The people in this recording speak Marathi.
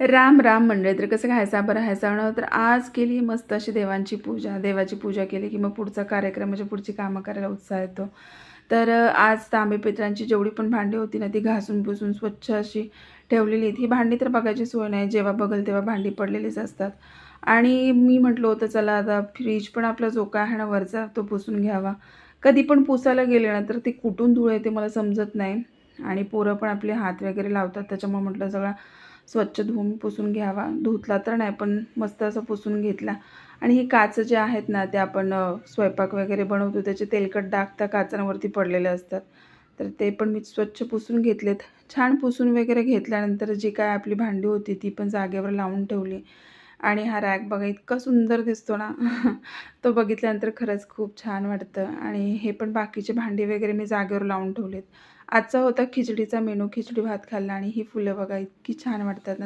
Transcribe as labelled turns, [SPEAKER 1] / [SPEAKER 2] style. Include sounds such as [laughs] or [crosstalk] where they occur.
[SPEAKER 1] राम राम मंडळी तर कसं खायचा बरं ह्याचा तर आज केली मस्त अशी देवांची पूजा. देवाची पूजा केली की मग पुढचा कार्यक्रम म्हणजे पुढची कामं करायला उत्साह येतो. तर आज तांबे पित्रांची जेवढी पण भांडी होती ना ती घासून पुसून स्वच्छ अशी ठेवलेली आहेत. ही भांडी तर बघायची सोय नाही. जेव्हा बघल तेव्हा भांडी पडलेलीच असतात. आणि मी म्हटलं होतं चला आता फ्रीज पण आपला जो काय आहे ना वरचा तो पुसून घ्यावा. कधी पण पुसायला गेले ना तर ते कुठून धूळ येते मला समजत नाही. आणि पोरं पण आपले हात वगैरे लावतात. त्याच्यामुळे म्हटलं सगळा स्वच्छ धुवून पुसून घ्यावा. धुतला तर नाही पण मस्त असं पुसून घेतला. आणि ही काचं जे आहेत ना ते आपण स्वयंपाक वगैरे बनवतो त्याचे तेलकट डाग त्या काचांवरती पडलेले असतात. तर ते पण मी स्वच्छ पुसून घेतलेत. छान पुसून वगैरे घेतल्यानंतर जी काय आपली भांडी होती ती पण जागेवर लावून ठेवली. आणि हा रॅक बघा इतका सुंदर दिसतो ना. [laughs] तो बघितल्यानंतर खरंच खूप छान वाटतं. आणि हे पण बाकीचे भांडी वगैरे मी जागेवर लावून ठेवलेत. आजचा होता खिचडीचा मेनू खिचडी भात खाल्ला आणि ही फुलं बघा इतकी छान वाटतात ना.